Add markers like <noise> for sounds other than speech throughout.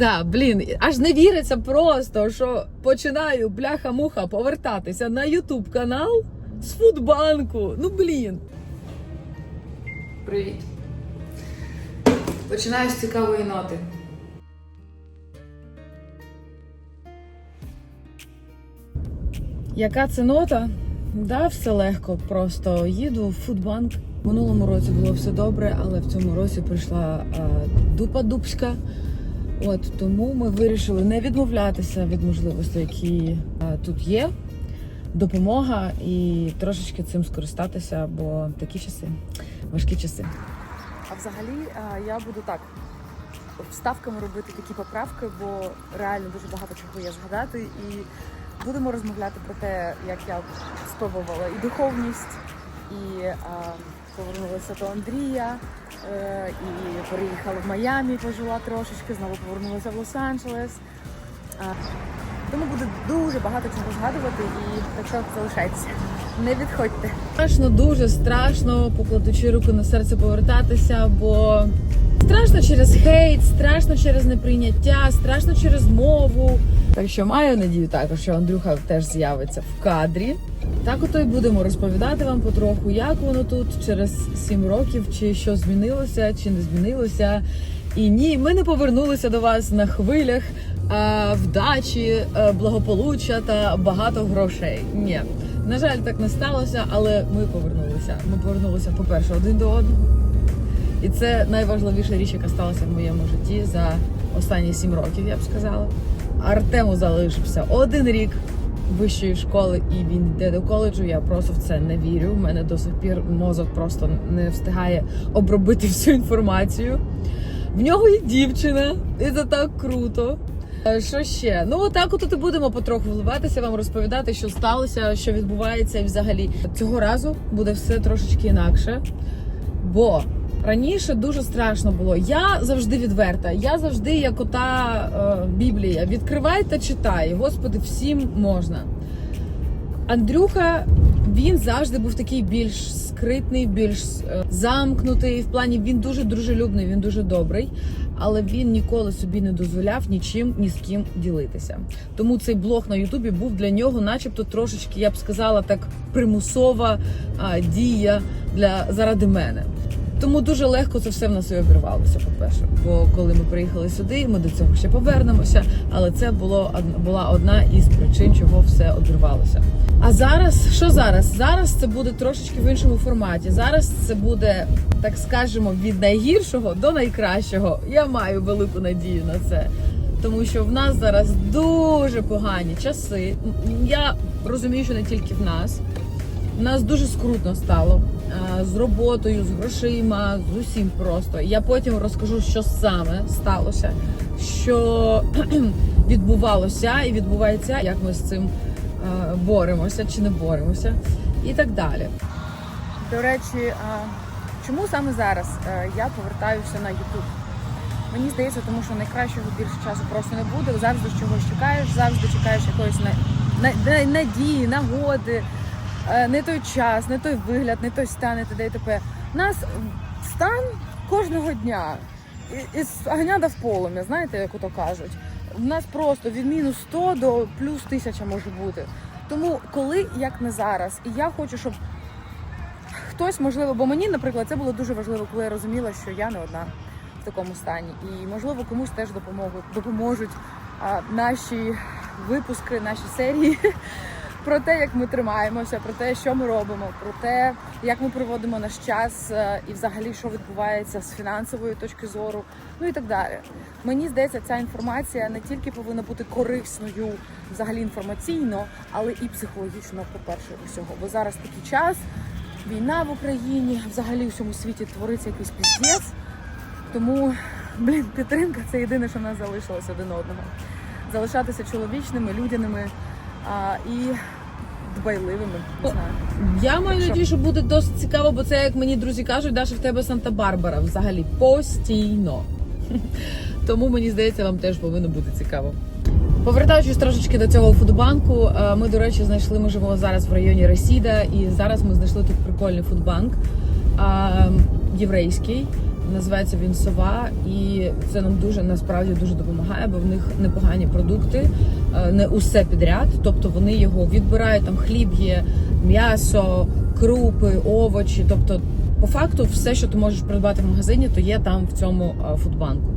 Да, блін, аж не віриться просто, що починаю бляха-муха повертатися на Ютуб канал з Фудбанку. Ну блін. Привіт. Починаю з цікавої ноти. Яка це нота? Да, все легко. Просто їду в Фудбанк. Минулому році було все добре, але в цьому році прийшла а, дупа дубська. От тому ми вирішили не відмовлятися від можливостей, які а, тут є. Допомога і трошечки цим скористатися, бо такі часи, важкі часи. А взагалі я буду так вставками робити такі поправки, бо реально дуже багато чого є згадати. І будемо розмовляти про те, як я спробувала і духовність, і а, повернулася до Андрія, е, і переїхала в Майамі, пожила трошечки, знову повернулася в Лос-Анджелес. Тому буде дуже багато чого згадувати, і так що залишайтеся. Не відходьте. Страшно, дуже страшно, покладучи руку на серце повертатися, бо страшно через хейт, страшно через неприйняття, страшно через мову. Так що маю надію також, що Андрюха теж з'явиться в кадрі. Так ото й будемо розповідати вам потроху, як воно тут через сім років, чи що змінилося, чи не змінилося. І ні, ми не повернулися до вас на хвилях а, вдачі, е, благополуччя та багато грошей. Ні, на жаль, так не сталося, але ми повернулися. Ми повернулися, по-перше, один до одного. І це найважливіша річ, яка сталася в моєму житті за останні сім років, я б сказала. Артему залишився один рік вищої школи, і він йде до коледжу. Я просто в це не вірю. У мене до сих пір мозок просто не встигає обробити всю інформацію. В нього є дівчина, і це так круто. Е, Що ще? Ну отак от і будемо потроху вливатися, вам розповідати, що сталося, що відбувається, і взагалі цього разу буде все трошечки інакше. Бо раніше дуже страшно було. Я завжди відверта. Я завжди, як ота е, Біблія, відкривай та читай. Господи, всім можна. Андрюха він завжди був такий більш скритний, більш е, замкнутий. В плані він дуже дружелюбний, він дуже добрий, але він ніколи собі не дозволяв нічим ні з ким ділитися. Тому цей блог на Ютубі був для нього, начебто, трошечки, я б сказала, так примусова а, дія для заради мене. Тому дуже легко це все в нас і обірвалося, по-перше. Бо коли ми приїхали сюди, ми до цього ще повернемося. Але це було була одна із причин, чого все обірвалося. А зараз, що зараз? Зараз це буде трошечки в іншому форматі. Зараз це буде, так скажемо, від найгіршого до найкращого. Я маю велику надію на це. Тому що в нас зараз дуже погані часи. Я розумію, що не тільки в нас. У нас дуже скрутно стало е, з роботою, з грошима, з усім просто. Я потім розкажу, що саме сталося, що <clears throat> відбувалося і відбувається, як ми з цим е, боремося чи не боремося, і так далі. До речі, чому саме зараз е, я повертаюся на YouTube? Мені здається, тому що найкращого більше часу просто не буде. Завжди чогось чекаєш, завжди чекаєш якоїсь на, на, на- надії, нагоди, не той час, не той вигляд, не той стан і т.д. і т.п. У нас стан кожного дня із огня до полум'я, знаєте, як ото кажуть. У нас просто від мінус 100 до плюс 1000 може бути. Тому коли як не зараз, і я хочу, щоб хтось можливо, бо мені, наприклад, це було дуже важливо, коли я розуміла, що я не одна в такому стані, і можливо комусь теж допоможуть, допоможуть а, наші випуски, наші серії <laughs> про те, як ми тримаємося, про те, що ми робимо, про те, як ми проводимо наш час е, і взагалі що відбувається з фінансової точки зору, ну і так далі. Мені здається, ця інформація не тільки повинна бути корисною взагалі інформаційно, але і психологічно, по-перше, усього. Бо зараз такий час, війна в Україні, взагалі у всьому світі твориться якийсь піздець. Тому, блін, підтримка це єдине, що в нас залишилось один одного. Залишатися чоловічними, людяними а, і дбайливими. Не знаю. Я маю надію, що буде досить цікаво, бо це, як мені друзі кажуть, Даша, в тебе Санта-Барбара взагалі постійно. <laughs> Тому мені здається, вам теж повинно бути цікаво. Повертаючись трошечки до цього фудбанку, е, ми, до речі, знайшли, ми живемо зараз в районі Ресіда, і зараз ми знайшли тут прикольний фудбанк е, єврейський. Називається він сова, і це нам дуже насправді дуже допомагає, бо в них непогані продукти, е, не усе підряд. Тобто вони його відбирають. Там хліб є, м'ясо, крупи, овочі. Тобто, по факту, все, що ти можеш придбати в магазині, то є там в цьому е, фудбанку.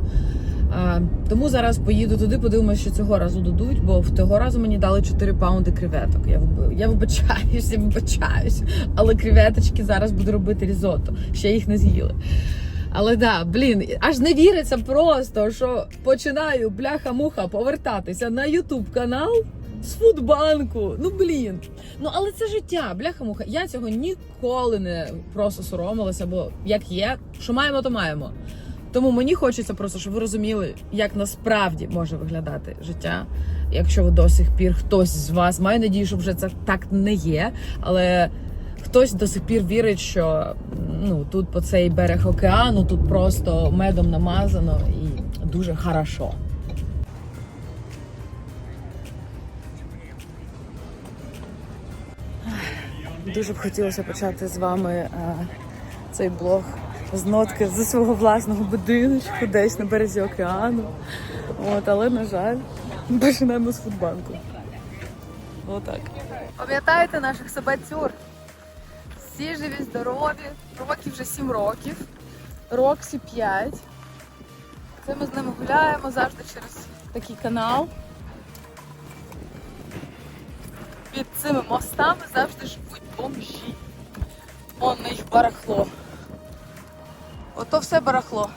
А, тому зараз поїду туди, подивимося, що цього разу дадуть, бо в того разу мені дали 4 паунди креветок. Я, я вибачаюсь, я вибачаюсь. Але креветочки зараз буду робити різотто. Ще їх не з'їли. Але да, блін, аж не віриться просто, що починаю бляха-муха повертатися на Ютуб канал з фудбанку. Ну блін. Ну але це життя, бляха-муха. Я цього ніколи не просто соромилася, бо як є, що маємо, то маємо. Тому мені хочеться просто, щоб ви розуміли, як насправді може виглядати життя, якщо ви до сих пір хтось з вас маю надію, що вже це так не є, але хтось до сих пір вірить, що ну тут по цей берег океану, тут просто медом намазано і дуже хорошо. Дуже б хотілося почати з вами е, цей блог з нотки зі свого власного будиночку, десь на березі океану. От, але, на жаль, починаємо з фудбанку. Отак. Пам'ятаєте наших собацюр? Всі живі, здорові, років вже 7 років, Роксі 5. Це ми з ними гуляємо завжди через такий канал. Під цими мостами завжди живуть бомжі. Он на їх барахло. Ото все барахло,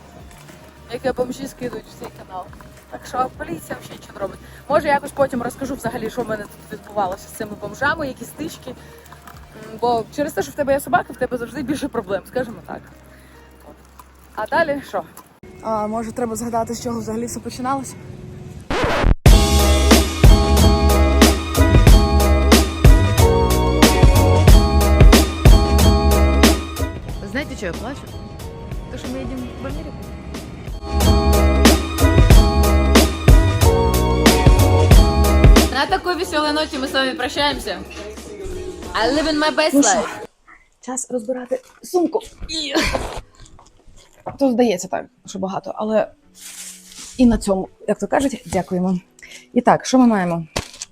яке бомжі скидують в цей канал. Так що поліція взагалі нічого не робить. Може, якось потім розкажу взагалі, що в мене тут відбувалося з цими бомжами, які стички. Бо через те, що в тебе є собака, в тебе завжди більше проблем, скажімо так. От. А далі що? А, може, треба згадати, з чого взагалі все починалося? Знаете, что я плачу? То, что мы едем в Америку. На такой веселой ноте мы с вами прощаемся. I live in my best life. Час розбирати сумку. І... То здається так, що багато, але і на цьому, як то кажуть, дякуємо. І так, що ми маємо?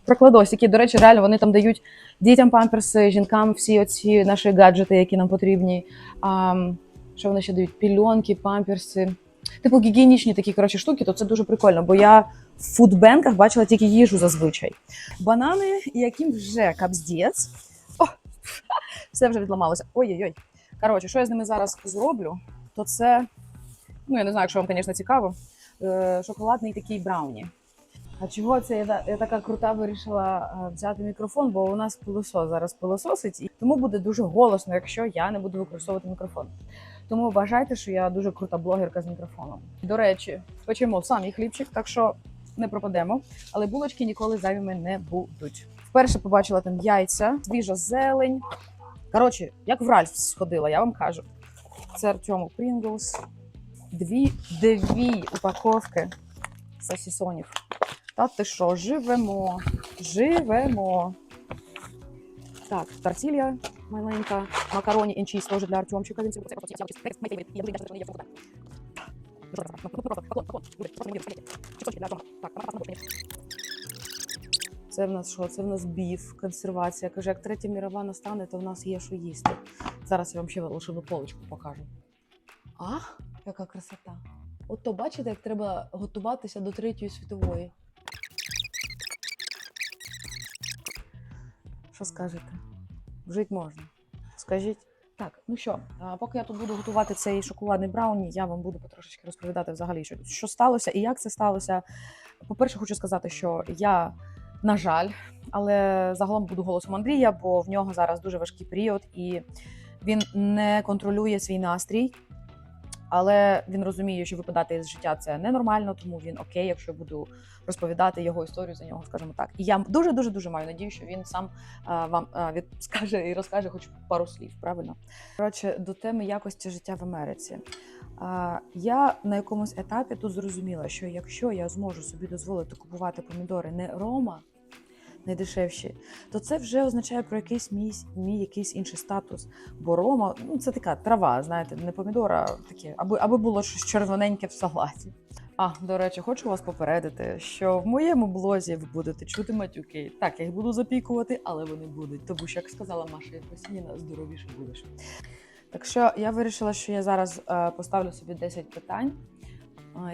Прокладосики, до речі, реально вони там дають дітям памперси, жінкам всі оці наші гаджети, які нам потрібні. А, що вони ще дають? Пільонки, памперси. Типу гігієнічні такі коротше штуки, то це дуже прикольно, бо я в фудбенках бачила тільки їжу зазвичай. Банани, яким вже капздець. <laughs> Все вже відламалося. Ой-ой-ой. Коротше, що я з ними зараз зроблю, то це, ну я не знаю, якщо вам, звісно, цікаво, е, шоколадний такий брауні. А чого це я, я така крута вирішила е, взяти мікрофон, бо у нас пилосос зараз пилососить, і тому буде дуже голосно, якщо я не буду використовувати мікрофон. Тому вважайте, що я дуже крута блогерка з мікрофоном. До речі, печемо самі хлібчик, так що не пропадемо, але булочки ніколи зайвими не будуть. Вперше побачила там яйця, свіжа зелень. Коротше, як в Ральф сходила, я вам кажу. Це Артему Прінглс. Дві, дві упаковки сосісонів. Та ти що, живемо, живемо. Так, тортилья маленька, макароні і теж для Артемчика. Він собі Це в нас що? Це в нас біф, консервація. Каже, як третя мірова настане, то в нас є що їсти. Зараз я вам ще лишину полочку покажу. А, яка красота! От то бачите, як треба готуватися до третьої світової. Що скажете? Жити можна. Скажіть. Так, ну що, поки я тут буду готувати цей шоколадний брауні, я вам буду потрошечки розповідати взагалі, що, що сталося і як це сталося. По-перше, хочу сказати, що я, на жаль, але загалом буду голосом Андрія, бо в нього зараз дуже важкий період, і він не контролює свій настрій. Але він розуміє, що випадати з життя це ненормально, тому він окей, якщо я буду розповідати його історію за нього, скажімо так. І я дуже дуже дуже маю надію, що він сам а, вам а, від <laughs> скаже і розкаже хоч пару слів. Правильно коротше, до теми якості життя в Америці. А, я на якомусь етапі тут зрозуміла, що якщо я зможу собі дозволити купувати помідори не Рома, найдешевші, то це вже означає про якийсь мій, мій якийсь інший статус. Бо рома ну це така трава, знаєте, не помідора, таке, аби, аби було щось червоненьке в салаті. А, до речі, хочу вас попередити, що в моєму блозі ви будете чути матюки. Так, я їх буду запікувати, але вони будуть. Тому що, як сказала Маша Єфросініна, здоровіше будеш. Так що я вирішила, що я зараз е, поставлю собі 10 питань,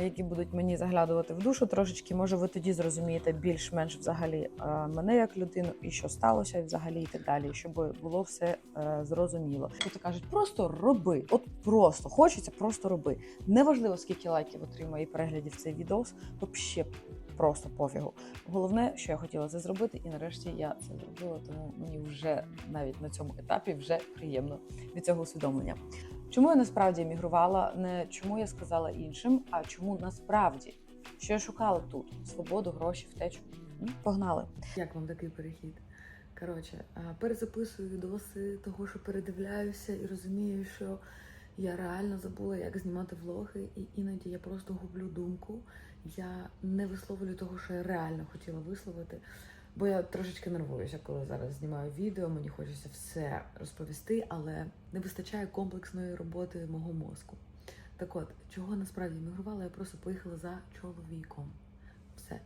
які будуть мені заглядувати в душу трошечки. Може, ви тоді зрозумієте більш-менш взагалі е, мене як людину і що сталося, взагалі і так далі, щоб було все е, зрозуміло. Тобто кажуть, просто роби, от просто хочеться, просто роби. Неважливо, скільки лайків отримає і переглядів цей відос, взагалі просто пофігу. Головне, що я хотіла це зробити, і нарешті я це зробила, тому мені вже навіть на цьому етапі вже приємно від цього усвідомлення. Чому я насправді емігрувала? Не чому я сказала іншим, а чому насправді що я шукала тут: свободу, гроші, втечу. Погнали. Як вам такий перехід? Коротше, перезаписую відоси того, що передивляюся, і розумію, що я реально забула, як знімати влоги, і іноді я просто гублю думку. Я не висловлюю того, що я реально хотіла висловити. Бо я трошечки нервуюся, коли зараз знімаю відео, мені хочеться все розповісти, але не вистачає комплексної роботи мого мозку. Так от, чого насправді мігрувала, я просто поїхала за чоловіком. Все.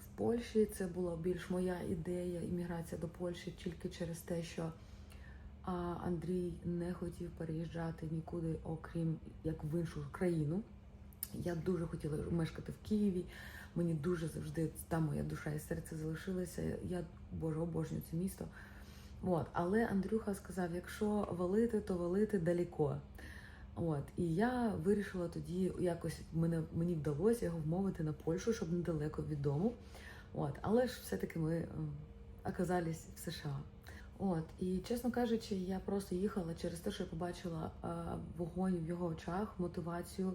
В Польщі це була більш моя ідея, імміграція до Польщі тільки через те, що Андрій не хотів переїжджати нікуди, окрім як в іншу країну. Я дуже хотіла мешкати в Києві. Мені дуже завжди там моя душа і серце залишилися. Я боже обожнюю це місто. От, але Андрюха сказав: якщо валити, то валити далеко. От, і я вирішила тоді якось мене мені вдалося його вмовити на Польщу, щоб недалеко від дому. От, але ж все-таки ми ем, оказались в США. От, і чесно кажучи, я просто їхала через те, що я побачила е, вогонь в його очах, мотивацію.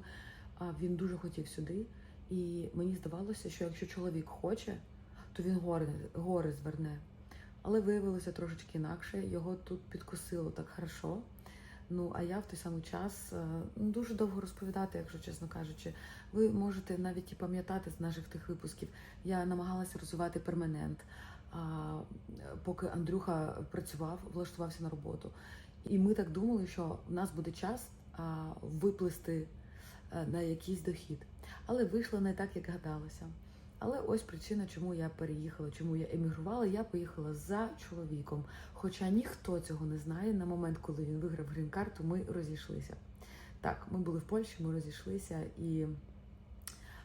А він дуже хотів сюди. І мені здавалося, що якщо чоловік хоче, то він гори, гори зверне. Але виявилося трошечки інакше. Його тут підкосило так хорошо. Ну а я в той самий час е, ну, дуже довго розповідати, якщо чесно кажучи. Ви можете навіть і пам'ятати з наших тих випусків. Я намагалася розвивати перманент, а, поки Андрюха працював, влаштувався на роботу. І ми так думали, що в нас буде час а, виплисти е, на якийсь дохід. Але вийшло не так, як гадалося. Але ось причина, чому я переїхала, чому я емігрувала. Я поїхала за чоловіком. Хоча ніхто цього не знає. На момент, коли він виграв грін-карту, ми розійшлися. Так, ми були в Польщі, ми розійшлися, і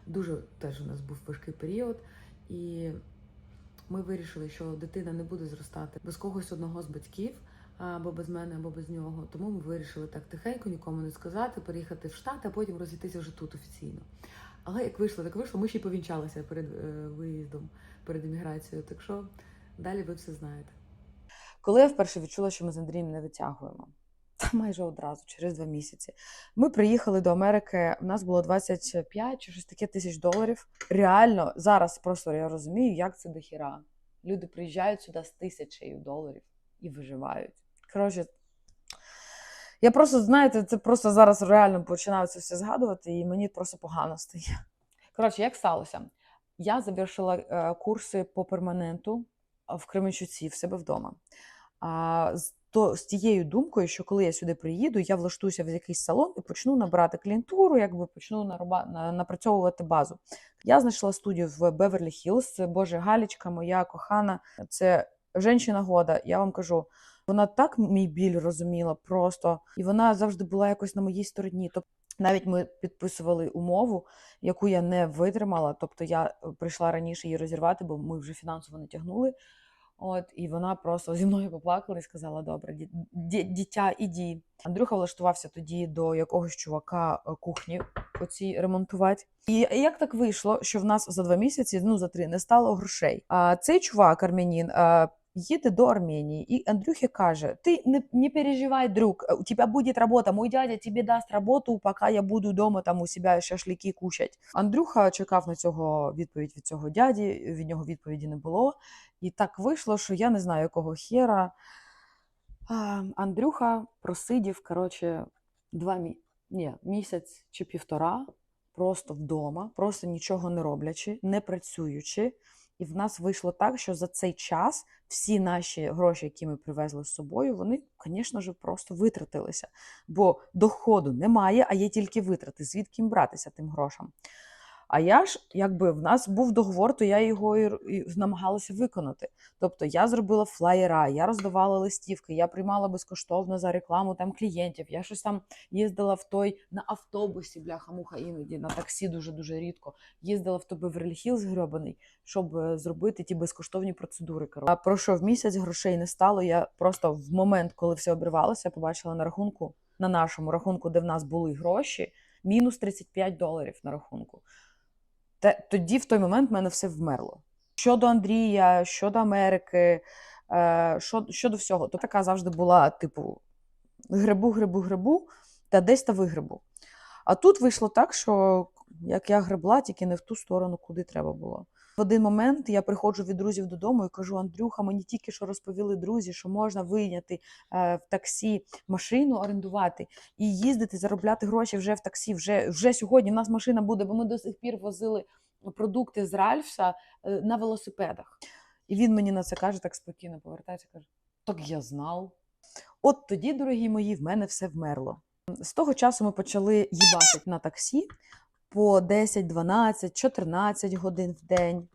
дуже теж у нас був важкий період. І ми вирішили, що дитина не буде зростати без когось одного з батьків, або без мене, або без нього. Тому ми вирішили так тихенько, нікому не сказати, переїхати в Штат, а потім розійтися вже тут офіційно. Але як вийшло, так вийшло. Ми ще й повінчалися перед е, виїздом, перед еміграцією. Так що далі ви все знаєте. Коли я вперше відчула, що ми з Андрієм не витягуємо, та майже одразу, через два місяці. Ми приїхали до Америки. У нас було 25 чи щось таке тисяч доларів. Реально, зараз просто я розумію, як це дохіра. Люди приїжджають сюди з тисячею доларів і виживають. Коротше, я просто, знаєте, це просто зараз реально починаю це все згадувати, і мені просто погано стає. Коротше, як сталося? Я завершила е, курси по перманенту в Кременчуці в себе вдома. З, то, з тією думкою, що коли я сюди приїду, я влаштуюся в якийсь салон і почну набирати клієнтуру, якби почну наруба, на, напрацьовувати базу. Я знайшла студію в Беверлі Хіллз. Це Боже Галічка, моя кохана. Це жінчина года. Я вам кажу, вона так мій біль розуміла просто, і вона завжди була якось на моїй стороні. Тобто навіть ми підписували умову, яку я не витримала. Тобто я е, прийшла раніше її розірвати, бо ми вже фінансово не тягнули. От, і вона просто зі мною поплакала і сказала: Добре, ді- ді- іді. Андрюха влаштувався тоді до якогось чувака е, кухні оці ремонтувати. І як так вийшло, що в нас за два місяці, ну за три, не стало грошей. А цей чувак, армянин, а, їде до Арменії, і Андрюхе каже: Ти не, не переживай, друг, у тебе буде робота. Мой дядя тобі дасть роботу, поки я буду вдома там у себе шашлики кушать. Андрюха чекав на цього відповідь від цього дяді. Від нього відповіді не було. І так вийшло, що я не знаю, якого хера. Андрюха просидів, коротше, два мі... Ні, місяць чи півтора просто вдома, просто нічого не роблячи, не працюючи. І в нас вийшло так, що за цей час всі наші гроші, які ми привезли з собою, вони, звісно ж, просто витратилися. Бо доходу немає, а є тільки витрати. Звідки їм братися тим грошам? А я ж, якби в нас був договор, то я його і, намагалася виконати. Тобто я зробила флаєра, я роздавала листівки, я приймала безкоштовно за рекламу там клієнтів. Я щось там їздила в той на автобусі, бляха-муха, іноді на таксі дуже дуже рідко. Їздила в той Беверлі Хілз грьобаний, щоб е, зробити ті безкоштовні процедури. коротше. А пройшов місяць, грошей не стало. Я просто в момент, коли все обривалося, побачила на рахунку, на нашому рахунку, де в нас були гроші, мінус 35 доларів на рахунку. Те, тоді, в той момент, в мене все вмерло. Щодо Андрія, щодо Америки, е, щодо, щодо всього. То така завжди була, типу, грибу, грибу, грибу, та десь та вигрибу. А тут вийшло так, що як я гребла, тільки не в ту сторону, куди треба було. В один момент я приходжу від друзів додому і кажу: Андрюха, мені тільки що розповіли друзі, що можна вийняти е, в таксі машину, орендувати і їздити, заробляти гроші вже в таксі. Вже, вже сьогодні в нас машина буде, бо ми до сих пір возили продукти з Ральфса е, на велосипедах. І він мені на це каже, так спокійно повертається, каже: Так я знав. От тоді, дорогі мої, в мене все вмерло. З того часу ми почали їбати на таксі по 10, 12, 14 годин в день.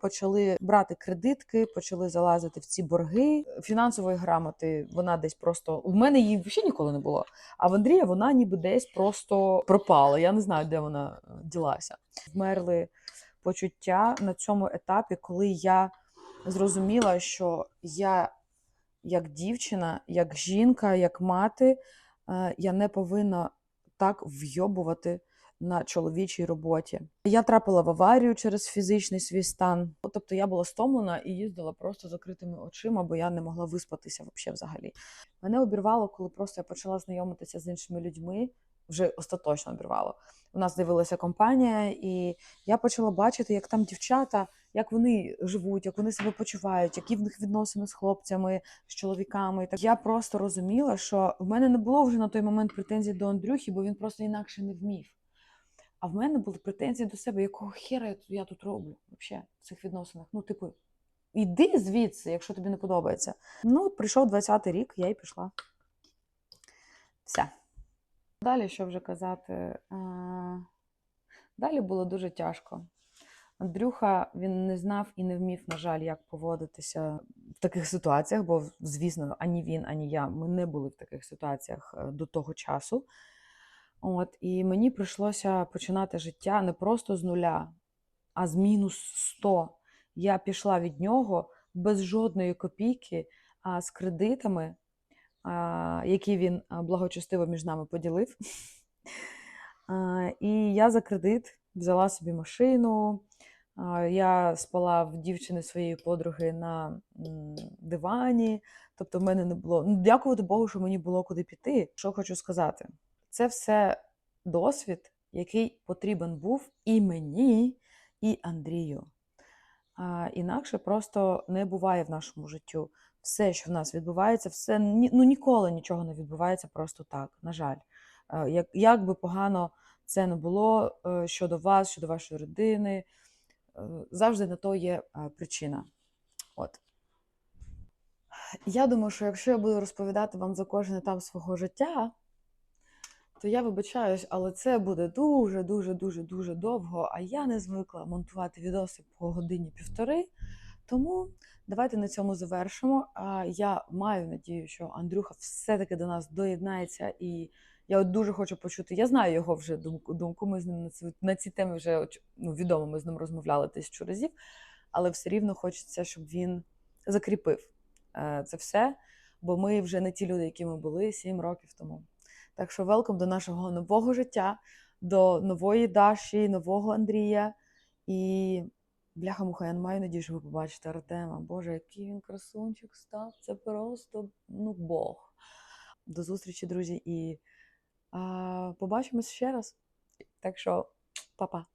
Почали брати кредитки, почали залазити в ці борги. Фінансової грамоти вона десь просто у мене її взагалі ніколи не було. А в Андрія вона ніби десь просто пропала. Я не знаю, де вона е, ділася. Вмерли почуття на цьому етапі, коли я зрозуміла, що я як дівчина, як жінка, як мати, е, я не повинна так вйобувати на чоловічій роботі. Я трапила в аварію через фізичний свій стан. Тобто я була стомлена і їздила просто закритими очима, бо я не могла виспатися взагалі. Мене обірвало, коли просто я почала знайомитися з іншими людьми. Вже остаточно обірвало. У нас з'явилася компанія, і я почала бачити, як там дівчата, як вони живуть, як вони себе почувають, які в них відносини з хлопцями, з чоловіками. Так я просто розуміла, що в мене не було вже на той момент претензій до Андрюхи, бо він просто інакше не вмів. А в мене були претензії до себе, якого хера я тут, я тут роблю взагалі в цих відносинах. Ну, типу, іди звідси, якщо тобі не подобається. Ну, от прийшов 20-й рік, я й пішла. Все. Далі, що вже казати? Далі було дуже тяжко. Андрюха він не знав і не вмів, на жаль, як поводитися в таких ситуаціях, бо, звісно, ані він, ані я ми не були в таких ситуаціях е, до того часу. От, і мені прийшлося починати життя не просто з нуля, а з мінус 100. Я пішла від нього без жодної копійки, а з кредитами, а, які він благочестиво між нами поділив. <laughs> А, І я за кредит взяла собі машину. Я спала в дівчини своєї подруги на дивані. Тобто, в мене не було. Ну, дякувати Богу, що мені було куди піти. Що хочу сказати, це все досвід, який потрібен був і мені, і Андрію. А, інакше просто не буває в нашому життю. Все, що в нас відбувається, все ну, ніколи нічого не відбувається просто так, на жаль. Е, Як, як би погано це не було е, щодо вас, щодо вашої родини, е, завжди на то є причина. От. Я думаю, що якщо я буду розповідати вам за кожен етап свого життя, то я вибачаюсь, але це буде дуже, дуже, дуже, дуже довго. А я не звикла монтувати відоси по годині півтори. Тому давайте на цьому завершимо. А я маю надію, що Андрюха все-таки до нас доєднається, і я от дуже хочу почути. Я знаю його вже думку. думку. Ми з ним на ці, на ці теми вже ну, відомо, ми з ним розмовляли тисячу разів, але все рівно хочеться, щоб він закріпив е, це все. Бо ми вже не ті люди, які ми були сім років тому. Так що велком до нашого нового життя, до нової Даші, нового Андрія. І бляха муха, я не маю надію, що ви побачите Артема. Боже, який він красунчик став. Це просто ну, Бог. До зустрічі, друзі, і а, побачимось ще раз. Так що, па-па.